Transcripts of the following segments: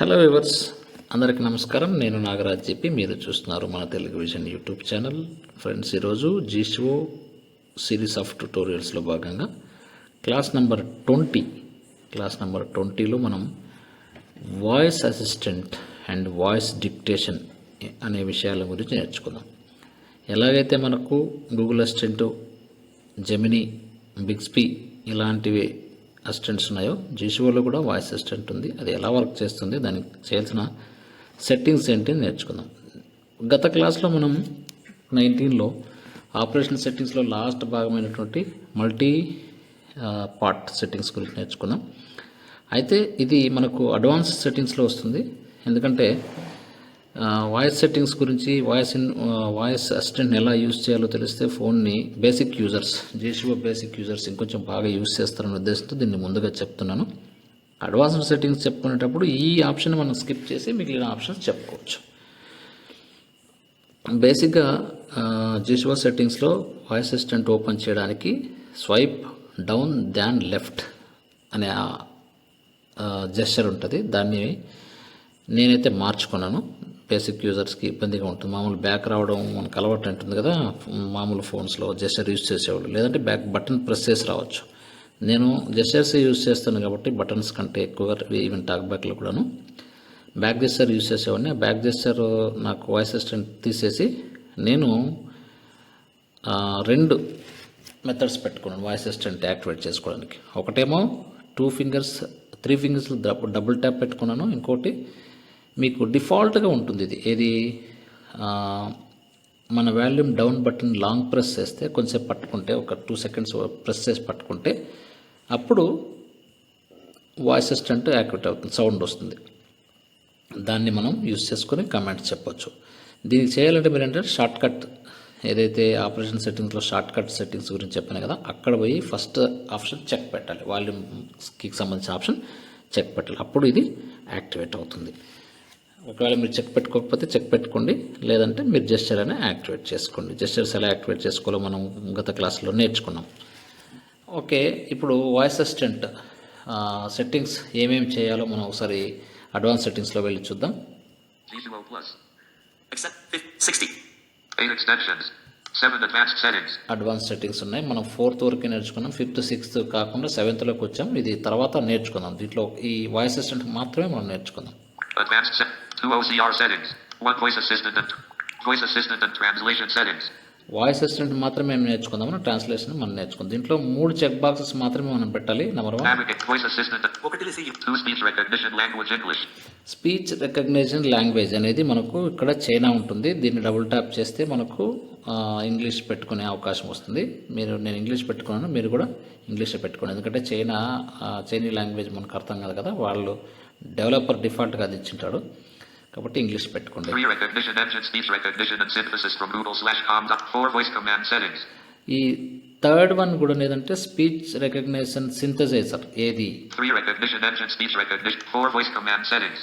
Hello viewers అందరికీ నమస్కారం. నేను నాగరాజ్ చెప్పి మీరు చూస్తున్నారు మన Telugu vision YouTube channel. Friends ఈరోజు జీషో సిరీస్ ఆఫ్ ట్యూటోరియల్స్లో భాగంగా class number twenty class number ట్వంటీలో మనం voice assistant and voice dictation అనే విషయాల గురించి నేర్చుకుందాం. ఎలాగైతే మనకు గూగుల్ అసిస్టెంట్ జెమిని బిగ్స్పీ ఇలాంటివి అసిస్టెంట్స్ ఉన్నాయో. జీషువోలో కూడా వాయిస్ అసిస్టెంట్ ఉంది. అది ఎలా వర్క్ చేస్తుంది? దానికి చేయాల్సిన సెట్టింగ్స్ ఏంటి నేర్చుకుందాం. గత క్లాస్లో మనం నైన్టీన్లో ఆపరేషన్ సెట్టింగ్స్లో లాస్ట్ భాగమైనటువంటి మల్టీ పార్ట్ సెట్టింగ్స్ గురించి నేర్చుకుందాం. అయితే ఇది మనకు అడ్వాన్స్ సెట్టింగ్స్లో వస్తుంది. ఎందుకంటే వాయిస్ సెట్టింగ్స్ గురించి వాయిస్ ఇన్ వాయిస్ అసిస్టెంట్ని ఎలా యూజ్ చేయాలో తెలిస్తే ఫోన్ని బేసిక్ యూజర్స్ జేషివో బేసిక్ యూజర్స్ ఇంకొంచెం బాగా యూజ్ చేస్తారనే ఉద్దేశంతో దీన్ని ముందుగా చెప్తున్నాను. అడ్వాన్స్డ్ సెట్టింగ్స్ చెప్పుకునేటప్పుడు ఈ ఆప్షన్ మనం స్కిప్ చేసి మిగిలిన ఆప్షన్స్ చెప్పుకోవచ్చు. బేసిక్గా జీషివో సెట్టింగ్స్లో వాయిస్ అసిస్టెంట్ ఓపెన్ చేయడానికి స్వైప్ డౌన్ దాన్ లెఫ్ట్ అనే జెస్చర్ ఉంటుంది. దాన్ని నేనైతే మార్చుకున్నాను. బేసిక్ యూజర్స్కి ఇబ్బందిగా ఉంటుంది. మామూలు బ్యాక్ రావడం మనకు అలవాటు ఉంటుంది కదా. మామూలు ఫోన్స్లో జెస్టర్ యూజ్ చేసేవాళ్ళు. లేదంటే బ్యాక్ బటన్ ప్రెస్ చేసి రావచ్చు. నేను జెస్టర్స్ యూజ్ చేస్తాను కాబట్టి బటన్స్ కంటే ఎక్కువగా ఈవెన్ టాక్ బ్యాక్లో కూడాను. బ్యాక్ జెస్టర్ యూజ్ చేసేవాడిని. బ్యాక్ జెస్టర్ నాకు వాయిస్ అసిస్టెంట్ తీసేసి నేను రెండు మెథడ్స్ పెట్టుకున్నాను వాయిస్ అసిస్టెంట్ యాక్టివేట్ చేసుకోవడానికి. ఒకటేమో two fingers three fingers double tap పెట్టుకున్నాను. ఇంకోటి మీకు డిఫాల్ట్గా ఉంటుంది ఇది. ఏది? మన volume down button long press చేస్తే కొంచెం పట్టుకుంటే ఒక టూ సెకండ్స్ ప్రెస్ చేసి పట్టుకుంటే అప్పుడు వాయిస్ అసిస్టెంట్ యాక్టివేట్ అవుతుంది సౌండ్ వస్తుంది. దాన్ని మనం యూస్ చేసుకొని కమెంట్స్ చెప్పొచ్చు. దీనికి చేయాలంటే మీరు ఏంటంటే షార్ట్ కట్ ఏదైతే ఆపరేషన్ సెట్టింగ్స్లో షార్ట్ కట్ సెట్టింగ్స్ గురించి చెప్పాను కదా అక్కడ పోయి ఫస్ట్ ఆప్షన్ చెక్ పెట్టాలి. వాల్యూమ్కి సంబంధించిన ఆప్షన్ చెక్ పెట్టాలి. అప్పుడు ఇది యాక్టివేట్ అవుతుంది. ఒకవేళ మీరు చెక్ పెట్టుకోకపోతే చెక్ పెట్టుకోండి. లేదంటే మీరు జెస్చర్ అనే యాక్టివేట్ చేసుకోండి. జెస్చర్స్ ఎలా యాక్టివేట్ చేసుకోవాలో మనం గత క్లాస్లో నేర్చుకున్నాం. ఓకే ఇప్పుడు వాయిస్ అసిస్టెంట్ సెట్టింగ్స్ ఏమేమి చేయాలో మనం ఒకసారి అడ్వాన్స్ సెట్టింగ్స్లో వెళ్ళి చూద్దాం. Visual Plus. Except fif- 60. 8 extensions. 7 advanced settings. Advance settings ఉన్నాయి. మనం ఫోర్త్ వరకు నేర్చుకున్నాం. ఫిఫ్త్ సిక్స్త్ కాకుండా సెవెంత్లోకి వచ్చాం. ఇది తర్వాత నేర్చుకుందాం. దీంట్లో ఈ వాయిస్ అసిస్టెంట్ మాత్రమే మనం నేర్చుకుందాం. 2 OCR settings. 1 voice assistant and voice assistant and translation settings. Voice assistant మాత్రమే మేము నేర్చుకుందాం ట్రాన్స్లేషన్ మనం నేర్చుకుందాం. దీంట్లో మూడు చెక్ బాక్సెస్ మాత్రమే మనం పెట్టాలి. Number one Navigate voice assistant and ఒకటి receive. 2 speech recognition language English. Speech recognition language అనేది మనకు ఇక్కడ చైనా ఉంటుంది. దీన్ని డబుల్ ట్యాప్ చేస్తే మనకు ఆ, ఇంగ్లీష్ పెట్టుకునే అవకాశం వస్తుంది. మీరు నేను ఇంగ్లీష్ పెట్టుకున్నాను. మీరు కూడా ఇంగ్లీష్ పెట్టుకోండి. ఎందుకంటే చైనా చైనీ లాంగ్వేజ్ మనకు అర్థం కాదు కదా. వాళ్ళు డెవలపర్ డిఫాల్ట్గా అది ఇచ్చింటాడు కాబట్టి ఇంగ్లీష్ పెట్టుకోండి 3 recognition engine speech recognition and synthesis from Google slash com. dot 4 voice command settings. ఈ థర్డ్ వన్ కూడా లేదంటే స్పీచ్ రికగ్నిషన్ సింథసైజర్ ఏది 3 recognition engine speech recognition. 4 voice command settings.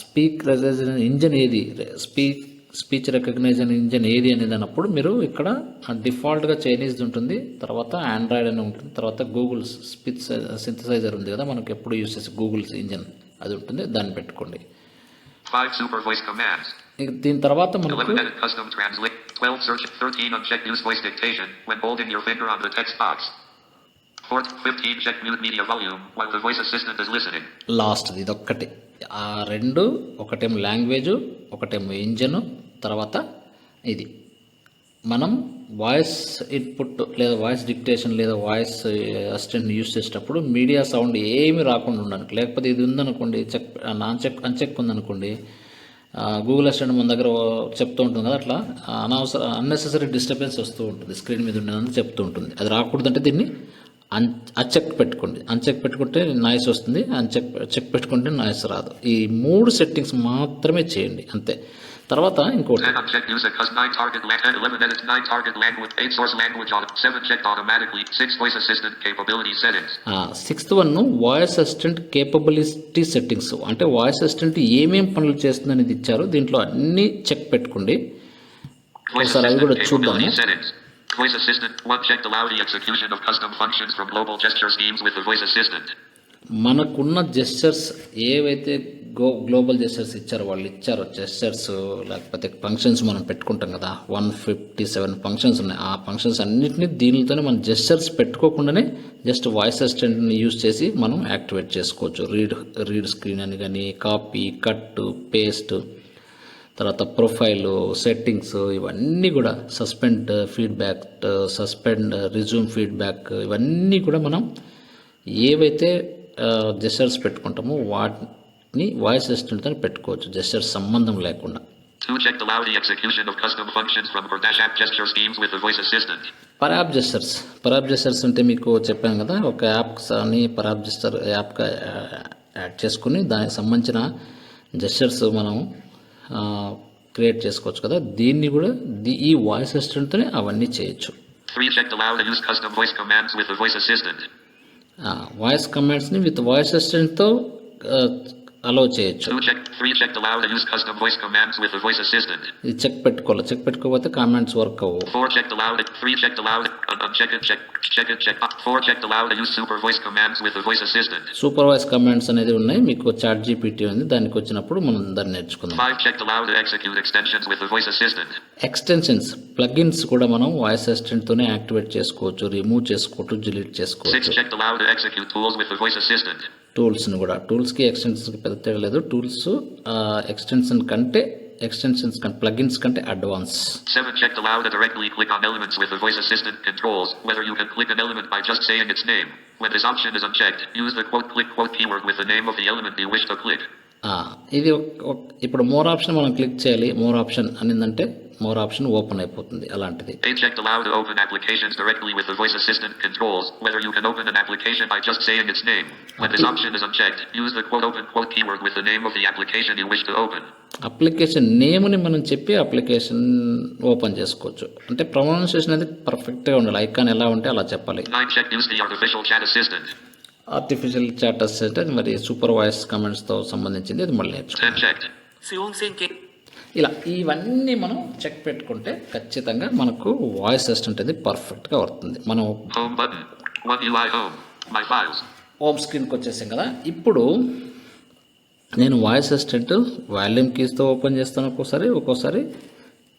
Speak recognition engine ఏది speak speech recognition engine ఏది అనేది అన్నప్పుడు మీరు ఇక్కడ డిఫాల్ట్గా చైనీస్ ఉంటుంది తర్వాత ఆండ్రాయిడ్ అని ఉంటుంది తర్వాత గూగుల్ స్పీచ్ సింథసైజర్ ఉంది కదా మనకి ఎప్పుడు యూస్ చేసే గూగుల్ ఇంజన్ అది ఉంటుంది దాన్ని పెట్టుకోండి 5 super voice commands. దీని తర్వాత మనకు 11 edit custom translate. 12 search. 13 uncheck use voice dictation when holding your finger on the text box. 4, 15 check mute media volume while the voice assistant is listening. Last ఇదొక్కటి ఆ రెండు ఒకటేమో లాంగ్వేజ్ ఒకటేమో engine తర్వాత ఇది మనం వాయిస్ ఇన్పుట్ లేదా voice dictation లేదా వాయిస్ అసిస్టెంట్ని యూస్ చేసేటప్పుడు మీడియా సౌండ్ ఏమి రాకుండా ఉండడానికి లేకపోతే ఇది ఉందనుకోండి చెక్ నాన్ చెక్ అన్చెక్ ఉందనుకోండి గూగుల్ అసిస్టెంట్ మన దగ్గర చెప్తూ ఉంటుంది కదా అట్లా అనవసర అన్నెసెసరీ డిస్టర్బెన్స్ వస్తూ ఉంటుంది స్క్రీన్ మీద ఉండేదని చెప్తూ ఉంటుంది. అది రాకూడదంటే దీన్ని అన్ అన్చెక్ పెట్టుకోండి. అన్చెక్ పెట్టుకుంటే నాయిస్ వస్తుంది అన్చెక్ చెక్ పెట్టుకుంటే నాయిస్ రాదు. ఈ మూడు సెట్టింగ్స్ మాత్రమే చేయండి అంతే. తర్వాత ఇంకోటి 10 uncheck use a cus 9 target lang 11 edit 9 target language 8 source language on 7 checked automatically 6 voice assistant capability settings. Sixth one voice assistant capability settings అంటే వాయిస్ అసిస్టెంట్ ఏమేం పనులు చేస్తుంది అనేది ఇచ్చారో దీంట్లో అన్ని చెక్ పెట్టుకోండి ఒకసారి అవి కూడా చూద్దాము. Voice assistant 1 checked allow the execution of custom functions from global gesture schemes with the voice assistant. మనకున్న జెస్చర్స్ ఏవైతే గో గ్లోబల్ జెస్టర్స్ ఇచ్చారు వాళ్ళు ఇచ్చారు జెస్టర్స్ లేకపోతే ఫంక్షన్స్ మనం పెట్టుకుంటాం కదా వన్ ఫిఫ్టీ సెవెన్ ఫంక్షన్స్ ఉన్నాయి. ఆ ఫంక్షన్స్ అన్నింటినీ దీనితోనే మనం జెస్టర్స్ పెట్టుకోకుండానే జస్ట్ వాయిస్ అసిస్టెంట్ని యూజ్ చేసి మనం యాక్టివేట్ చేసుకోవచ్చు. రీడ్ రీడ్ స్క్రీన్ అని కానీ కాపీ కట్ పేస్ట్ తర్వాత ప్రొఫైల్ సెట్టింగ్స్ ఇవన్నీ కూడా suspend feedback suspend resume feedback ఇవన్నీ కూడా మనం ఏవైతే జెస్టర్స్ పెట్టుకుంటామో వాటి వాటిని వాయిస్ అసిస్టెంట్తో పెట్టుకోవచ్చు జెస్టర్స్ సంబంధం లేకుండా 2. Check allow the execution of custom functions from Dash app gesture schemes with the voice assistant. Per app gestures per app gestures అంటే మీకు చెప్పాను కదా ఒక యాప్స్ అని పరాబ్ జెస్టర్ యాప్గా యాడ్ చేసుకుని దానికి సంబంధించిన జెస్టర్స్ మనం క్రియేట్ చేసుకోవచ్చు కదా దీన్ని కూడా ఈ వాయిస్ అసిస్టెంట్తోనే అవన్నీ చేయొచ్చు 3. Check allow to use custom voice commands with the voice assistant. Voice కమాండ్స్ని with voice అసిస్టెంట్తో అలో చేయొచ్చు. ఇది చెక్ పెట్టుకోవాలి. చెక్ పెట్టుకోకపోతే కామెంట్స్ వర్క్ అవ్వు సూపర్ వాయిస్ కమాండ్స్ అనేది ఉన్నాయి. మీకు చాట్ జీపీటీ ఉంది. దానికి వచ్చినప్పుడు మనం దాన్ని నేర్చుకుందాం. ఎక్స్టెన్షన్స్ ప్లగిన్స్ కూడా మనం వాయిస్ అసిస్టెంట్ తోనే యాక్టివేట్ చేసుకోవచ్చు రిమూవ్ చేసుకోవచ్చు డిలీట్ చేసుకోవచ్చు. Checked allowed to execute tools with the voice assistant. టూల్స్ని కూడా టూల్స్కి ఎక్స్టెన్షన్స్కి పెద్ద తేడా లేదు టూల్స్ ఎక్స్టెన్షన్ కంటే ఎక్స్టెన్షన్స్ కంటే ప్లగిన్స్ కంటే advance 7. Checked allowed to directly click on elements with the voice assistant controls, whether you can click an element by just saying its name. When this option is unchecked, use the quote click quote keyword with the name of the element you wish to click. ఇది ఇప్పుడు more option మనం click చేయాలి. More option అనిందంటే more option open అయిపోతుంది. అలాంటిది. Application నేమ్ని మనం చెప్పి application open చేసుకోవచ్చు. అంటే ప్రొనౌన్సియేషన్ అనేది పర్ఫెక్ట్గా ఉండాలి. ఐకాన్ ఎలా ఉంటే అలా చెప్పాలి. ఆర్టిఫిషియల్ చాట్ అసిస్టెంట్ మరి సూపర్ వాయిస్ కమెంట్స్తో సంబంధించింది అది మళ్ళీ ఇలా ఇవన్నీ మనం చెక్ పెట్టుకుంటే ఖచ్చితంగా మనకు వాయిస్ అసిస్టెంట్ అనేది పర్ఫెక్ట్గా వస్తుంది. మనం హోమ్ స్క్రీన్కి వచ్చేసాం కదా. ఇప్పుడు నేను వాయిస్ అసిస్టెంట్ వాల్యూమ్ కీస్తో ఓపెన్ చేస్తాను ఒక్కోసారి ఒక్కోసారి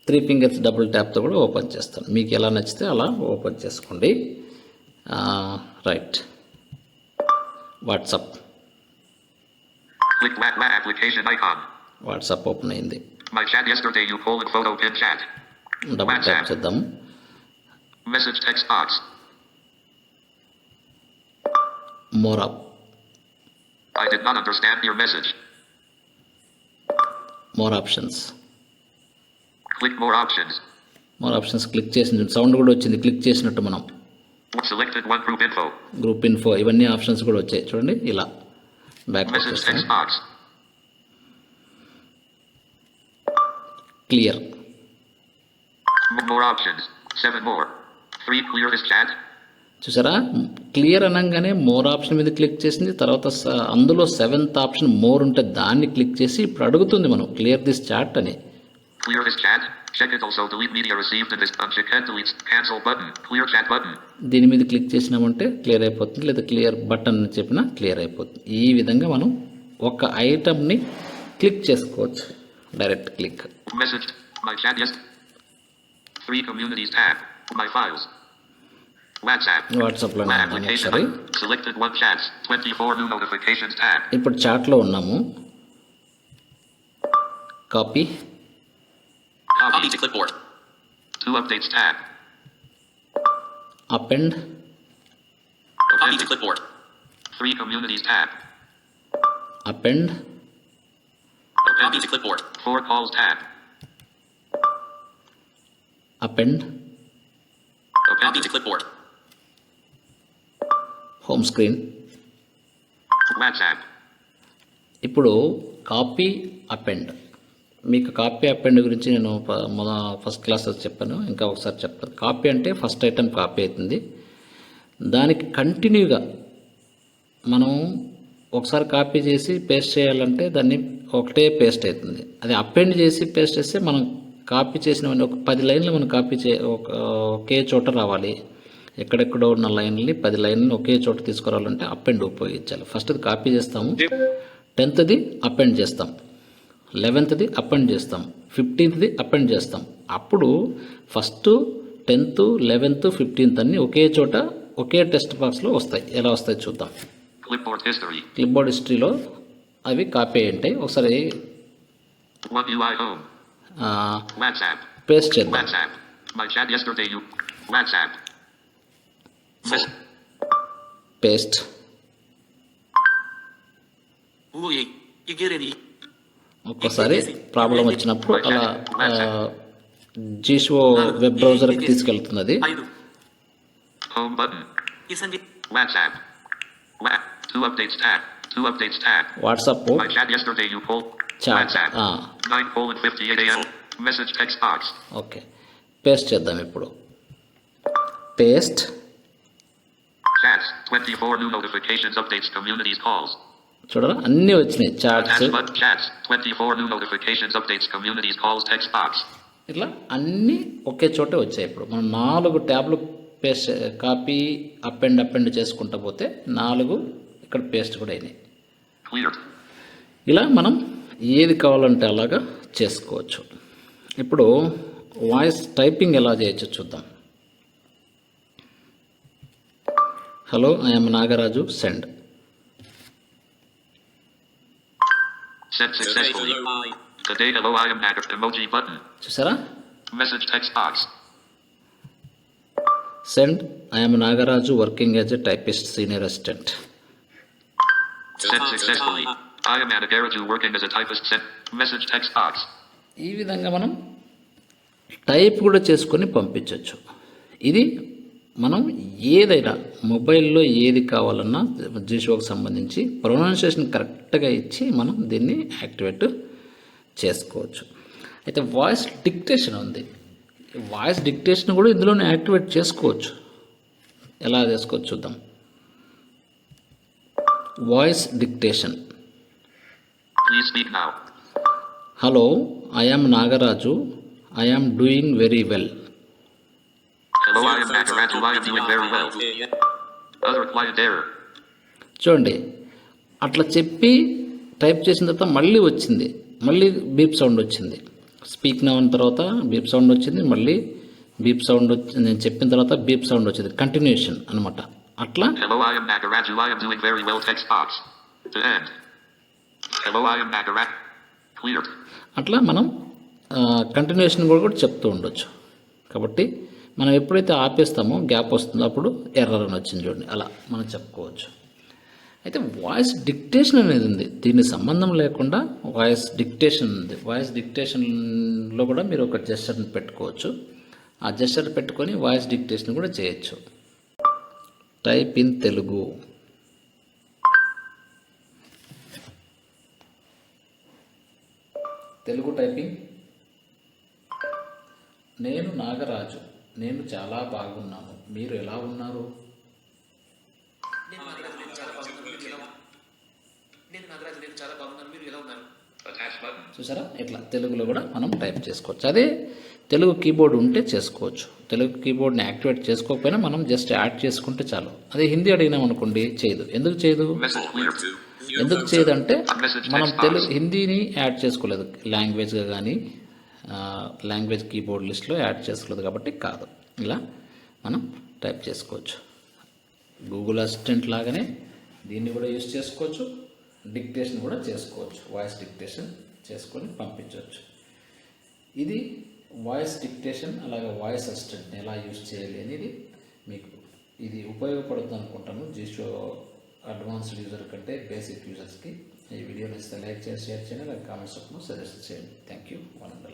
త్రీ ఫింగర్స్ డబుల్ ట్యాప్తో కూడా ఓపెన్ చేస్తాను. మీకు ఎలా నచ్చితే అలా ఓపెన్ చేసుకోండి. Right WhatsApp Click WAT WAT application icon. WhatsApp open అయింది My chat yesterday you colon photo pin chat. Double tap చేద్దాం Message text box. More up I did not understand your message. More options Click more options. More options click చేసిన sound కూడా వచ్చింది click చేసినట్టు మనం Selected one group info. Group info ఇవన్నీ options కూడా వచ్చాయి చూడండి ఇలా బ్యాక్ Message వచ్చేస్తాం text box. Clear More options. Seven more. Three clear this chat. చూసారా క్లియర్ అనగానే మోర్ ఆప్షన్ మీద క్లిక్ చేసింది తర్వాత స- అందులో సెవెంత్ ఆప్షన్ మోర్ ఉంటే దాన్ని క్లిక్ చేసి ఇప్పుడు అడుగుతుంది మనం క్లియర్ దిస్ చాట్ అని Clear this chat. Check it also delete media received in this uncheck and delete cancel button. Clear chat button. దీని మీద క్లిక్ చేసినామంటే క్లియర్ అయిపోతుంది లేదా క్లియర్ బటన్ అని చెప్పినా క్లియర్ అయిపోతుంది ఈ విధంగా మనం ఒక ఐటమ్ని క్లిక్ చేసుకోవచ్చు direct click Message. My chat yes. Three communities tab. My files. WhatsApp. వాట్సాప్లో My ఉన్నాము application. ఒకసారి Selected one chats. 24 new notifications tab. ఇప్పుడు చాట్లో ఉన్నాము copy Copy Copy. to clipboard. Two updates tab. Append Copy to Appendix. clipboard. Three communities tab. Append Copy Appendix. to clipboard. Four calls tab. Append Copy Appendix. to clipboard. Home screen WhatsApp. ఇప్పుడు copy append మీకు copy append గురించి నేను మొద first class చెప్పాను. ఇంకా ఒకసారి చెప్తాను copy అంటే ఫస్ట్ ఐటమ్ కాపీ అవుతుంది. దానికి కంటిన్యూగా మనం ఒకసారి కాపీ చేసి పేస్ట్ చేయాలంటే దాన్ని ఒకటే పేస్ట్ అవుతుంది. అది అపెండ్ చేసి పేస్ట్ చేస్తే మనం కాపీ చేసినవన్నీ ఒక పది లైన్లు మనం కాపీ చే ఒక ఒకే చోట రావాలి. ఎక్కడెక్కడో ఉన్న లైన్లని పది లైన్లు ఒకే చోట తీసుకురావాలంటే అపెండ్ ఉపయోగించాలి. ఫస్ట్ అది కాపీ చేస్తాము. టెన్త్ది అపెండ్ చేస్తాం. లెవెన్త్ది అపెండ్ చేస్తాం. ఫిఫ్టీన్త్ది అపెండ్ చేస్తాం. అప్పుడు ఫస్ట్ టెన్త్ లెవెన్త్ ఫిఫ్టీన్త్ అన్ని ఒకే చోట ఒకే టెక్స్ట్ బాక్స్లో వస్తాయి. ఎలా వస్తాయి చూద్దాం. History. క్లిప్బోర్డ్ హిస్టరీలో అవి కాపీ ఉంటాయి. ఒకసారి. పేస్ట్ చేద్దాం. పేస్ట్. ఒక్కోసారి ప్రాబ్లం వచ్చినప్పుడు అలా జీషో web బ్రౌజర్కి తీసుకెళ్తున్నది Aidu. Home button. Isandi. WhatsApp. Wa- Two updates tab. Two updates tab. WhatsApp My chat yesterday. You pull. Chat. WhatsApp. Ah. 9 colon 58 a.m. Message text box. Okay paste చేద్దాం ఇప్పుడు paste Chats. 24 new notifications, updates, communities, calls. చూడరా అన్నీ వచ్చినాయి chats Attachment. Chats. 24 new notifications, updates, communities, calls, text box. ఇట్లా అన్నీ ఒకే చోటే వచ్చాయి ఇప్పుడు మనం నాలుగు ట్యాబ్లు paste copy up and up and చేసుకుంటా పోతే నాలుగు ఇక్కడ పేస్ట్ కూడా అయినాయి. ఇలా మనం ఏది కావాలంటే అలాగా చేసుకోవచ్చు ఇప్పుడు వాయిస్ టైపింగ్ ఎలా చేయొచ్చో చూద్దాం hello I'm Nagaraju send Sent successfully. Today, hello, I am Nagger. Emoji button. చూసారా Message text box. Send I'm Nagaraju working as a typist senior assistant Sent successfully. I am Anagaraju working as a typist. Sent message text box. ఈ విధంగా మనం type కూడా చేసుకొని పంపించవచ్చు ఇది మనం ఏదైనా మొబైల్లో ఏది కావాలన్నా జీషోకి సంబంధించి ప్రొనౌన్సియేషన్ కరెక్ట్గా ఇచ్చి మనం దీన్ని యాక్టివేట్ చేసుకోవచ్చు. అయితే వాయిస్ డిక్టేషన్ ఉంది. వాయిస్ డిక్టేషన్ కూడా ఇందులోనే యాక్టివేట్ చేసుకోవచ్చు. ఎలా చేసుకోవచ్చు చూద్దాం. Voice dictation. Hello I am Nagaraju. I am doing very well. చూడండి. అట్లా చెప్పి టైప్ చేసిన తర్వాత మళ్ళీ వచ్చింది. మళ్ళీ బీప్ సౌండ్ వచ్చింది. స్పీక్ అన్న తర్వాత బీప్ సౌండ్ వచ్చింది. మళ్ళీ బీప్ సౌండ్ వచ్చింది నేను చెప్పిన తర్వాత బీప్ సౌండ్ వచ్చింది. కంటిన్యూషన్ అనమాట అట్లా. అట్లా మనం కంటిన్యూషన్ కూడా కూడా చెప్తూ ఉండొచ్చు. కాబట్టి మనం ఎప్పుడైతే ఆపేస్తామో గ్యాప్ వస్తుందో అప్పుడు ఎర్రర్ అని వచ్చింది చూడండి. అలా మనం చెప్పుకోవచ్చు. అయితే వాయిస్ డిక్టేషన్ అనేది ఉంది. దీనికి సంబంధం లేకుండా వాయిస్ డిక్టేషన్ ఉంది. వాయిస్ డిక్టేషన్లో కూడా మీరు ఒక జెస్టర్ని పెట్టుకోవచ్చు. ఆ జెస్టర్ పెట్టుకొని వాయిస్ డిక్టేషన్ కూడా చేయొచ్చు. Type in Telugu. Telugu typing. నేను నాగరాజు. నేను చాలా బాగున్నాను. మీరు ఎలా ఉన్నారు. చూసారా? ఇట్లా తెలుగులో కూడా మనం టైప్ చేసుకోవచ్చు. అదే తెలుగు కీబోర్డ్ ఉంటే చేసుకోవచ్చు. తెలుగు కీబోర్డ్ని యాక్టివేట్ చేసుకోకపోయినా మనం జస్ట్ యాడ్ చేసుకుంటే చాలు. అదే హిందీ అడిగినాం అనుకోండి చేయదు. ఎందుకు చేయదు. ఎందుకు చేయదు అంటే మనం తెలుగు. హిందీని యాడ్ చేసుకోలేదు. లాంగ్వేజ్గా కానీ లాంగ్వేజ్ కీబోర్డ్ లిస్ట్లో యాడ్ చేసుకోలేదు కాబట్టి కాదు. ఇలా మనం టైప్ చేసుకోవచ్చు. గూగుల్ అసిస్టెంట్ లాగానే దీన్ని కూడా యూస్ చేసుకోవచ్చు. డిక్టేషన్ కూడా చేసుకోవచ్చు. వాయిస్ డిక్టేషన్ చేసుకొని పంపించవచ్చు. ఇది వాయిస్ డిక్టేషన్ అలాగే వాయిస్ అసిస్టెంట్ని ఎలా యూస్ చేయాలి అనేది మీకు ఇది ఉపయోగపడుతుంది అనుకుంటాను. జీషో అడ్వాన్స్డ్ యూజర్ కంటే బేసిక్ యూజర్స్కి ఈ వీడియో నచ్చితే లైక్ చేసి షేర్ చేయండి అలాగే కామెంట్స్ సజెస్ట్ చేయండి. Thank you one and